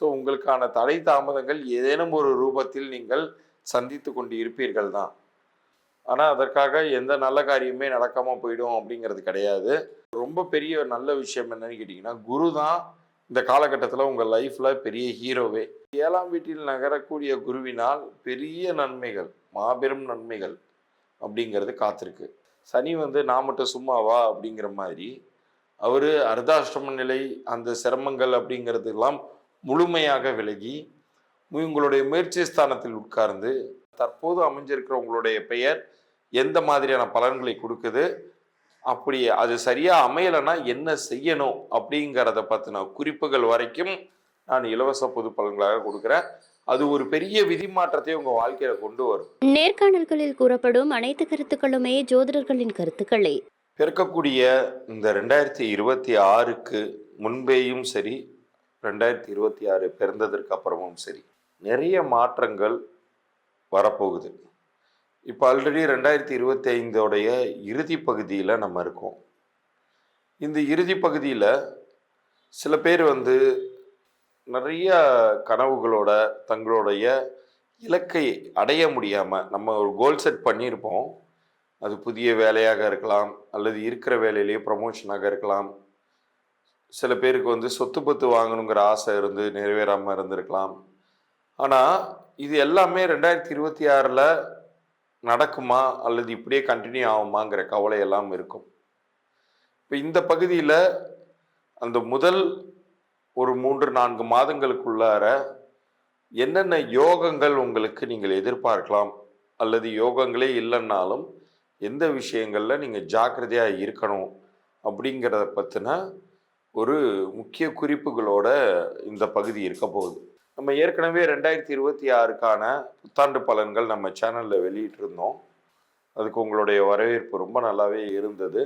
So உங்களுக்கான தடை தாமதங்கள் ஏதேனும் ஒரு ரூபத்தில் நீங்கள் சந்தித்து கொண்டு இருப்பீர்கள் தான். ஆனால் அதற்காக எந்த நல்ல காரியமே நடக்காமல் போயிடும் அப்படிங்கிறது கிடையாது. ரொம்ப பெரிய நல்ல விஷயம் என்னன்னு கேட்டிங்கன்னா குரு தான் இந்த காலகட்டத்தில் உங்கள் லைஃப்பில் பெரிய ஹீரோவே ஏழாம் வீட்டில் நகரக்கூடிய குருவினால் பெரிய நன்மைகள் மாபெரும் நன்மைகள் அப்படிங்கிறது காத்திருக்கு. சனி வந்து நான் மட்டும் சும்மாவா? அப்படிங்கிற மாதிரி அவர் அர்த்தாஷ்டம நிலை அந்த சிரமங்கள் அப்படிங்கிறதுலாம் முழுமையாக விலகி உங்களுடைய முயற்சி ஸ்தானத்தில் உட்கார்ந்து தற்போது அமைஞ்சிருக்கிற உங்களுடைய பெயர் எந்த மாதிரியான பலன்களை கொடுக்குது? அப்படி அது சரியா அமையலைன்னா என்ன செய்யணும் அப்படிங்கிறத பற்றின குறிப்புகள் வரைக்கும் நான் இலவச பொது பலன்களாக கொடுக்குறேன். அது ஒரு பெரிய விதி மாற்றத்தை உங்கள் வாழ்க்கையில கொண்டு வரும். நேர்காணல்களில் கூறப்படும் அனைத்து கருத்துக்களுமே ஜோதிடர்களின் கருத்துக்களே. பிறக்கக்கூடிய இந்த ரெண்டாயிரத்தி இருபத்தி ஆறுக்கு முன்பேயும் சரி ரெண்டாயிரத்தி இருபத்தி ஆறு பிறந்ததற்கு அப்புறமும் சரி நிறைய மாற்றங்கள் வரப்போகுது. இப்போ ஆல்ரெடி ரெண்டாயிரத்தி இருபத்தி ஐந்தோடைய இறுதி பகுதியில் நம்ம இருக்கோம். இந்த இறுதி பகுதியில் சில பேர் வந்து நிறைய கனவுகளோட தங்களுடைய இலக்கை அடைய முடியாமல் நம்ம ஒரு கோல் செட் பண்ணியிருப்போம். அது புதிய வேலையாக இருக்கலாம் அல்லது இருக்கிற வேலையிலேயே ப்ரமோஷனாக இருக்கலாம் சில பேருக்கு வந்து சொத்து பத்து வாங்கணுங்கிற ஆசை இருந்து நிறைவேறாமல் இருந்திருக்கலாம். ஆனால் இது எல்லாமே ரெண்டாயிரத்தி இருபத்தி ஆறில் நடக்குமா? அல்லது இப்படியே கண்டினியூ ஆகுமாங்கிற கவலை எல்லாம் இருக்கும். இப்போ இந்த பகுதியில் அந்த முதல் ஒரு மூன்று நான்கு மாதங்களுக்குள்ளார என்னென்ன யோகங்கள் உங்களுக்கு நீங்கள் எதிர்பார்க்கலாம்? அல்லது யோகங்களே இல்லைன்னாலும் எந்த விஷயங்களில் நீங்கள் ஜாக்கிரதையாக இருக்கணும்? அப்படிங்கிறத பற்றின ஒரு முக்கிய குறிப்புகளோட இந்த பகுதி இருக்க போகுது. நம்ம ஏற்கனவே ரெண்டாயிரத்தி இருபத்தி ஆறுக்கான புத்தாண்டு பலன்கள் நம்ம சேனலில் வெளியிட்டிருந்தோம். அதுக்கு உங்களுடைய வரவேற்பு ரொம்ப நல்லாவே இருந்தது.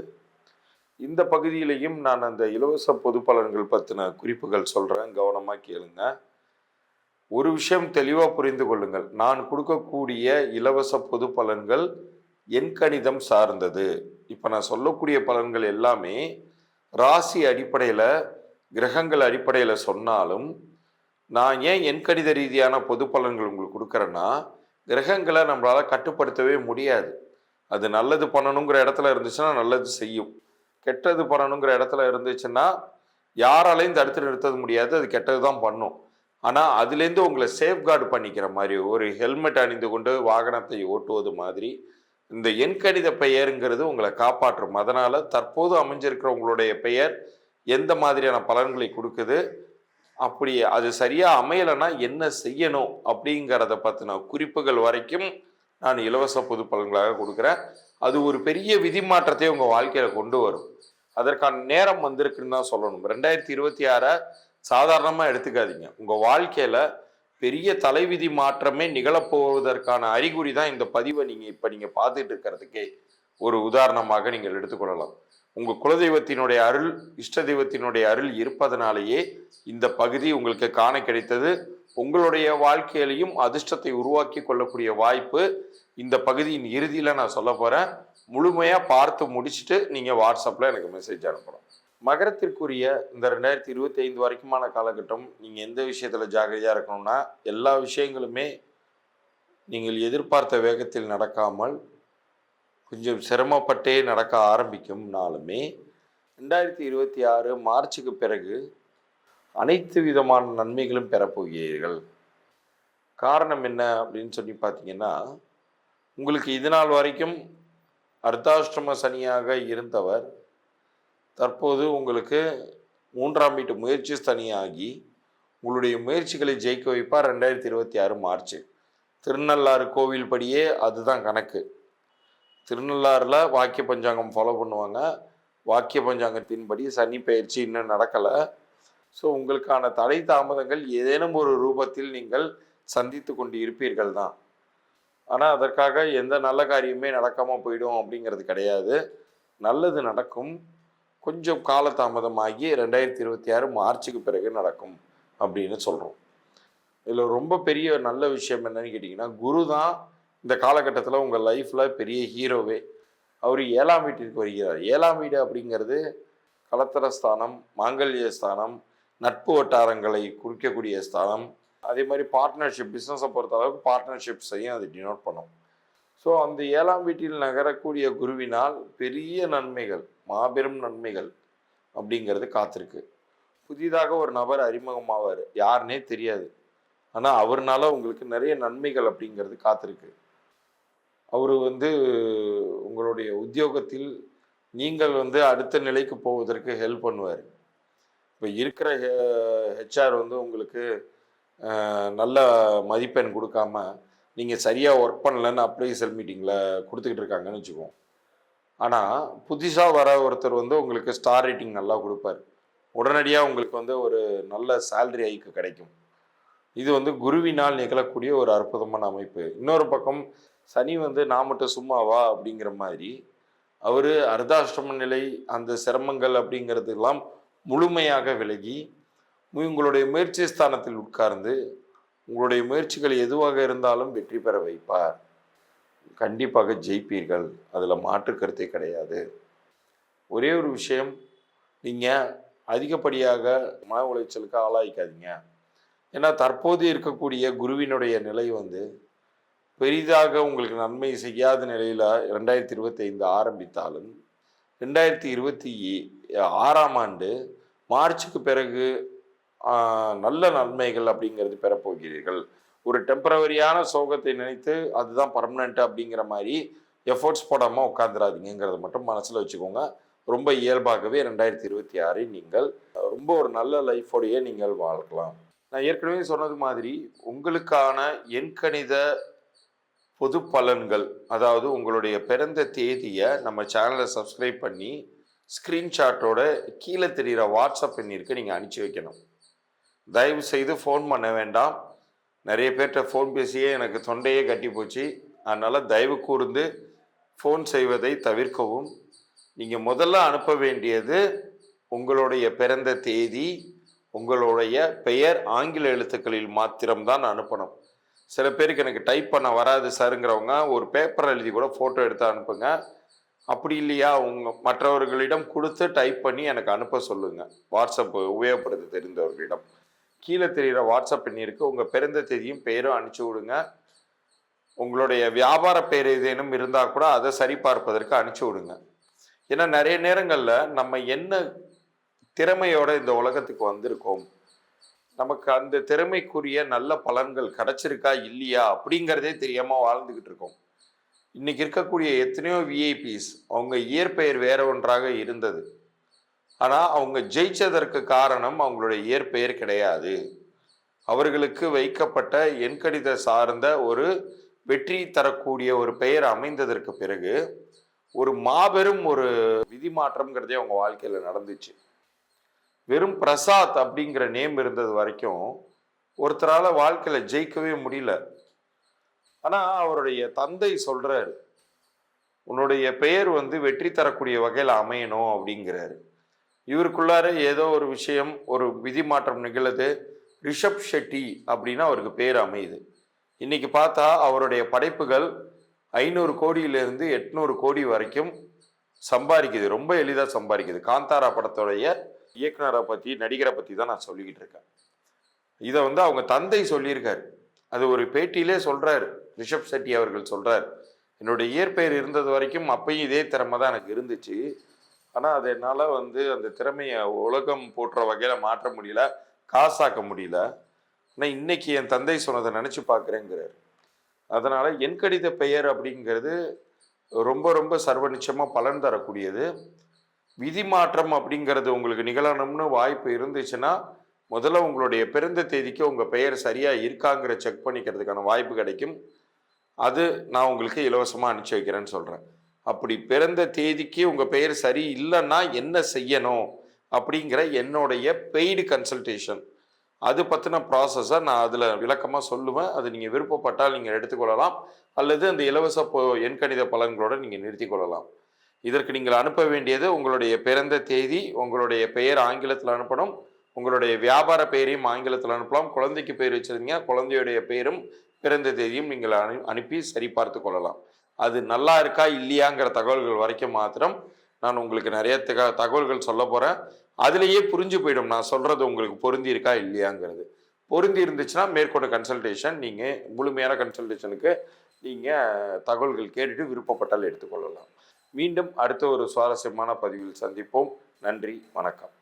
இந்த பகுதியிலையும் நான் அந்த இலவச பொது பலன்கள் பற்றின குறிப்புகள் சொல்கிறேன் கவனமாக கேளுங்க. ஒரு விஷயம் தெளிவாக புரிந்து கொள்ளுங்கள். நான் கொடுக்கக்கூடிய இலவச பொது பலன்கள் என் கணிதம் சார்ந்தது. இப்போ நான் சொல்லக்கூடிய பலன்கள் எல்லாமே ராசி அடிப்படையில் கிரகங்கள் அடிப்படையில் சொன்னாலும் நான் ஏன் என் கணித ரீதியான பொது பலன்கள் உங்களுக்கு கொடுக்குறேன்னா கிரகங்களை நம்மளால் கட்டுப்படுத்தவே முடியாது. அது நல்லது பண்ணணுங்கிற இடத்துல இருந்துச்சுன்னா நல்லது செய்யும். கெட்டது பண்ணணுங்கிற இடத்துல இருந்துச்சுன்னா யாராலையும் தடுத்து நிறுத்தது முடியாது அது கெட்டது தான் பண்ணும். ஆனால் அதுலேருந்து உங்களை சேஃப்கார்டு பண்ணிக்கிற மாதிரி ஒரு ஹெல்மெட் அணிந்து கொண்டு வாகனத்தை ஓட்டுவது மாதிரி இந்த எண்கணித பெயருங்கிறது உங்களை காப்பாற்றும். அதனால் தற்போது அமைஞ்சிருக்கிற உங்களுடைய பெயர் எந்த மாதிரியான பலன்களை கொடுக்குது அப்படி அது சரியாக அமையலைன்னா என்ன செய்யணும் அப்படிங்கிறத பற்றின குறிப்புகள் வரைக்கும் நான் இலவச பொது பலன்களாக கொடுக்குறேன். அது ஒரு பெரிய விதி மாற்றத்தை உங்கள் வாழ்க்கையில் கொண்டு வரும். அதற்கான நேரம் வந்திருக்குன்னு தான் சொல்லணும். ரெண்டாயிரத்தி இருபத்தி ஆறை சாதாரணமாக எடுத்துக்காதீங்க. உங்கள் வாழ்க்கையில் பெரிய தலைவிதி மாற்றமே நிகழப்போவதற்கான அறிகுறி தான் இந்த பதிவை நீங்கள் இப்போ நீங்கள் பார்த்துட்டு இருக்கிறதுக்கே ஒரு உதாரணமாக நீங்கள் எடுத்துக்கொள்ளலாம். உங்கள் குலதெய்வத்தினுடைய அருள் இஷ்ட தெய்வத்தினுடைய அருள் இருப்பதனாலேயே இந்த பகுதி உங்களுக்கு காண கிடைத்தது. உங்களுடைய வாழ்க்கையிலையும் அதிர்ஷ்டத்தை உருவாக்கி கொள்ளக்கூடிய வாய்ப்பு இந்த பகுதியின் இறுதியில் நான் சொல்ல போகிறேன் முழுமையாக பார்த்து முடிச்சுட்டு நீங்கள் வாட்ஸ்அப்பில் எனக்கு மெசேஜ் அனுப்பணும். மகரத்திற்குரிய இந்த ரெண்டாயிரத்தி இருபத்தி ஐந்து வரைக்குமான காலகட்டம் நீங்கள் எந்த விஷயத்தில் ஜாகிரதையாக இருக்கணும்னா எல்லா விஷயங்களுமே நீங்கள் எதிர்பார்த்த வேகத்தில் நடக்காமல் கொஞ்சம் சிரமப்பட்டே நடக்க ஆரம்பிக்கும்னாலுமே ரெண்டாயிரத்தி இருபத்தி ஆறு மார்ச்சுக்கு பிறகு அனைத்து விதமான நன்மைகளும் பெறப்போகிறீர்கள். காரணம் என்ன அப்படின்னு சொல்லி பார்த்தீங்கன்னா உங்களுக்கு இது நாள் வரைக்கும் அர்த்தாஷ்டம சனியாக இருந்தவர் தற்போது உங்களுக்கு மூன்றாம் வீட்டு முயற்சி தனியாகி உங்களுடைய முயற்சிகளை ஜெயிக்க வைப்பார் ரெண்டாயிரத்தி இருபத்தி ஆறு மார்ச் திருநள்ளாறு கோவில் படியே அதுதான் கணக்கு. திருநள்ளாறில் வாக்கிய பஞ்சாங்கம் ஃபாலோ பண்ணுவாங்க. வாக்கிய பஞ்சாங்கத்தின்படி சனி பயிற்சி இன்னும் நடக்கலை. ஸோ உங்களுக்கான தடை தாமதங்கள் ஏதேனும் ஒரு ரூபத்தில் நீங்கள் சந்தித்து கொண்டு இருப்பீர்கள் தான். ஆனால் அதற்காக எந்த நல்ல காரியமே நடக்காமல் போயிடும் அப்படிங்கிறது கிடையாது. நல்லது நடக்கும். கொஞ்சம் காலதாமதமாகி ரெண்டாயிரத்தி இருபத்தி ஆறு மார்ச்சுக்கு பிறகு நடக்கும் அப்படின்னு சொல்கிறோம் இதில் ரொம்ப பெரிய நல்ல விஷயம் என்னன்னு கேட்டிங்கன்னா குரு தான் இந்த காலகட்டத்தில் உங்கள் லைஃப்பில் பெரிய ஹீரோவே அவர் ஏழாம் வீட்டிற்கு வருகிறார். ஏழாம் வீடு அப்படிங்கிறது கலத்தர ஸ்தானம் மாங்கல்ய ஸ்தானம் நட்பு வட்டாரங்களை குறிக்கக்கூடிய ஸ்தானம். அதே மாதிரி பார்ட்னர்ஷிப் பிஸ்னஸை பொறுத்த அளவுக்கு பார்ட்னர்ஷிப்ஸையும் அது டினோட் பண்ணும். ஸோ அந்த ஏழாம் வீட்டில் நகரக்கூடிய குருவினால் பெரிய நன்மைகள் மாபெரும் நன்மைகள் அப்படிங்கிறது காத்திருக்கு. புதிதாக ஒரு நபர் அறிமுகமாவார். யாருனே தெரியாது. ஆனால் அவர்னால உங்களுக்கு நிறைய நன்மைகள் அப்படிங்கிறது காத்திருக்கு. அவர் வந்து உங்களுடைய உத்தியோகத்தில் நீங்கள் வந்து அடுத்த நிலைக்கு போவதற்கு ஹெல்ப் பண்ணுவார். இப்போ இருக்கிற ஹெச்ஆர் வந்து உங்களுக்கு நல்ல மதிப்பெண் கொடுக்காம நீங்கள் சரியாக ஒர்க் பண்ணலன்னு அப்ரைசல் மீட்டிங்கில் கொடுத்துக்கிட்டு இருக்காங்கன்னு வச்சுக்குவோம் ஆனால் புதுசாக வர ஒருத்தர் வந்து உங்களுக்கு ஸ்டார் ரேட்டிங் நல்லா கொடுப்பார். உடனடியாக உங்களுக்கு வந்து ஒரு நல்ல சேல்ரி ஐக்கு கிடைக்கும். இது வந்து குருவினால் நிகழக்கூடிய ஒரு அற்புதமான அமைப்பு. இன்னொரு பக்கம் சனி வந்து நான் மட்டும் சும்மாவா அப்படிங்கிற மாதிரி அவர் அர்த்தாஷ்டம நிலை அந்த சிரமங்கள் அப்படிங்கிறதுலாம் முழுமையாக விலகி உங்களுடைய முயற்சி ஸ்தானத்தில் உட்கார்ந்து உங்களுடைய முயற்சிகள் எதுவாக இருந்தாலும் வெற்றி பெற வைப்பார். கண்டிப்பாக ஜெயிப்பீர்கள். அதில் மாற்று கருத்தே கிடையாது. ஒரே ஒரு விஷயம் நீங்கள் அதிகப்படியாக மன உளைச்சலுக்கு ஆளாயிக்காதீங்க. ஏன்னா தற்போது இருக்கக்கூடிய குருவினுடைய நிலை வந்து பெரிதாக உங்களுக்கு நன்மை செய்யாத நிலையில் ரெண்டாயிரத்தி இருபத்தைந்து ஆரம்பித்தாலும் ரெண்டாயிரத்தி இருபத்தி ஆறாம் ஆண்டு மார்ச்சுக்கு பிறகு நல்ல நன்மைகள் அப்படிங்கிறது பெறப்போகிறீர்கள். ஒரு டெம்பரவரியான சோகத்தை நினைத்து அதுதான் பர்மனெண்ட் அப்படிங்கிற மாதிரி எஃபோர்ட்ஸ் போடாமல் உட்காந்துடாதீங்கிறத மட்டும் மனசில் வச்சுக்கோங்க. ரொம்ப இயல்பாகவே ரெண்டாயிரத்தி இருபத்தி ஆறை நீங்கள் ரொம்ப ஒரு நல்ல லைஃபோடையே நீங்கள் வாழ்க்கலாம். நான் ஏற்கனவே சொன்னது மாதிரி உங்களுக்கான எண்கணித பொது பலன்கள் அதாவது உங்களுடைய பிறந்த தேதியை நம்ம சேனலை சப்ஸ்கிரைப் பண்ணி ஸ்க்ரீன்ஷாட்டோட கீழே தெரிகிற வாட்ஸ்அப் எண்ணிற்கு நீங்கள் அனுப்பிச்சி வைக்கணும். தயவு செய்து ஃபோன் பண்ண வேண்டாம். நிறைய பேர்கிட்ட ஃபோன் பேசியே எனக்கு தொண்டையே கட்டி போச்சு. அதனால் தயவு கூர்ந்து ஃபோன் செய்வதை தவிர்க்கவும். நீங்கள் முதல்ல அனுப்ப வேண்டியது உங்களுடைய பிறந்த தேதி உங்களுடைய பெயர் ஆங்கில எழுத்துக்களில் மாத்திரம்தான் அனுப்பணும். சில பேருக்கு எனக்கு டைப் பண்ண வராது சாருங்கிறவங்க ஒரு பேப்பர் எழுதி கூட ஃபோட்டோ எடுத்து அனுப்புங்க. அப்படி இல்லையா? உங்க மற்றவர்களிடம் கொடுத்து டைப் பண்ணி எனக்கு அனுப்ப சொல்லுங்கள் வாட்ஸ்அப் உபயோகப்படுத்த தெரிந்தவர்களிடம். கீழே தெரிகிற வாட்ஸ்அப் எண்ணிற்கு உங்கள் பிறந்த தேதியும் பெயரும் அனுப்பிச்சி விடுங்க. உங்களுடைய வியாபார பெயர் ஏதேனும் இருந்தால் கூட அதை சரிபார்ப்பதற்கு அனுப்பிச்சி விடுங்க. ஏன்னா நிறைய நேரங்களில் நம்ம என்ன திறமையோட இந்த உலகத்துக்கு வந்திருக்கோம்? நமக்கு அந்த திறமைக்குரிய நல்ல பலன்கள் கிடைச்சிருக்கா? இல்லையா? அப்படிங்கிறதே தெரியாமல் வாழ்ந்துக்கிட்டு இருக்கோம். இன்றைக்கி இருக்கக்கூடிய எத்தனையோ விஐபிஸ் அவங்க இயற்பெயர் வேற ஒன்றாக இருந்தது. ஆனால் அவங்க ஜெயிச்சதற்கு காரணம் அவங்களுடைய இயற்பெயர் கிடையாது. அவர்களுக்கு வைக்கப்பட்ட எண்கடித சார்ந்த ஒரு வெற்றி தரக்கூடிய ஒரு பெயர் அமைந்ததற்கு பிறகு ஒரு மாபெரும் ஒரு விதி மாற்றம்ங்கிறதே அவங்க வாழ்க்கையில் நடந்துச்சு. வெறும் பிரசாத் அப்படிங்கிற நேம் இருந்தது வரைக்கும் ஒருத்தரால் வாழ்க்கையில் ஜெயிக்கவே முடியல. ஆனால் அவருடைய தந்தை சொல்கிறார் உன்னுடைய பெயர் வந்து வெற்றி தரக்கூடிய வகையில் அமையணும் அப்படிங்கிறாரு. இவருக்குள்ளார ஏதோ ஒரு விஷயம் ஒரு விதி மாற்றம் நிகழுது. ரிஷப் ஷெட்டி அப்படின்னு அவருக்கு பேர் அமையுது. இன்னைக்கு பார்த்தா அவருடைய படைப்புகள் ஐநூறு கோடியிலிருந்து எட்நூறு கோடி வரைக்கும் சம்பாதிக்குது. ரொம்ப எளிதாக சம்பாதிக்குது. காந்தாரா படத்துடைய இயக்குனரை பற்றி நடிகரை பற்றி தான் நான் சொல்லிக்கிட்டு இருக்கேன். இதை வந்து அவங்க தந்தை சொல்லியிருக்காரு. அது ஒரு பேட்டியிலே சொல்கிறார் ரிஷப் செட்டி அவர்கள் சொல்கிறார் என்னுடைய இயற்பெயர் இருந்தது வரைக்கும் அப்பையும் இதே திறமை தான் எனக்கு இருந்துச்சு. ஆனால் அது என்னால் வந்து அந்த திறமையை உலகம் போற்ற வகையில் மாற்ற முடியல காசாக்க முடியல. ஆனால் இன்னைக்கு என் தந்தை சொன்னதை நினச்சி பார்க்குறேங்கிறார் அதனால் என் கடித பெயர் அப்படிங்கிறது ரொம்ப ரொம்ப சர்வ நிச்சயமாக பலன் தரக்கூடியது. விதி மாற்றம் அப்படிங்கிறது உங்களுக்கு நிகழணும்னு வாய்ப்பு இருந்துச்சுன்னா முதல்ல உங்களுடைய பிறந்த தேதிக்கு உங்கள் பெயர் சரியாக இருக்காங்கிற செக் பண்ணிக்கிறதுக்கான வாய்ப்பு கிடைக்கும். அது நான் உங்களுக்கு இலவசமாக அனுப்பிச்சி வைக்கிறேன்னு சொல்கிறேன் அப்படி பிறந்த தேதிக்கு உங்கள் பெயர் சரி இல்லைன்னா என்ன செய்யணும் அப்படிங்கிற என்னுடைய பெய்டு கன்சல்டேஷன் அது பற்றின ப்ராசஸை நான் அதில் விளக்கமாக சொல்லுவேன். அது நீங்கள் விருப்பப்பட்டால் நீங்கள் எடுத்துக்கொள்ளலாம். அல்லது அந்த இலவச பொ எண்கணித பலன்களோடு நீங்கள் நிறுத்திக் கொள்ளலாம். இதற்கு நீங்கள் அனுப்ப வேண்டியது உங்களுடைய பிறந்த தேதி உங்களுடைய பெயர் ஆங்கிலத்தில் அனுப்பணும். உங்களுடைய வியாபார பெயரையும் ஆங்கிலத்தில் அனுப்பலாம். குழந்தைக்கு பெயர் வச்சிருந்தீங்க குழந்தையுடைய பெயரும் பிறந்த தேதியும் நீங்கள் அனு அனுப்பி சரிபார்த்து கொள்ளலாம். அது நல்லா இருக்கா இல்லையாங்கிற தகவல்கள் வரைக்கும் மாத்திரம் நான் உங்களுக்கு நிறைய தக தகவல்கள் சொல்ல போகிறேன் அதுலேயே புரிஞ்சு போயிடும். நான் சொல்கிறது உங்களுக்கு பொருந்தி இருக்கா இல்லையாங்கிறது. பொருந்தி இருந்துச்சுன்னா மேற்கொண்ட கன்சல்டேஷன் நீங்கள் முழுமையான கன்சல்டேஷனுக்கு நீங்கள் தகவல்கள் கேட்டுட்டு விருப்பப்பட்டால் எடுத்துக்கொள்ளலாம். மீண்டும் அடுத்த ஒரு சுவாரஸ்யமான பதிவில் சந்திப்போம். நன்றி வணக்கம்.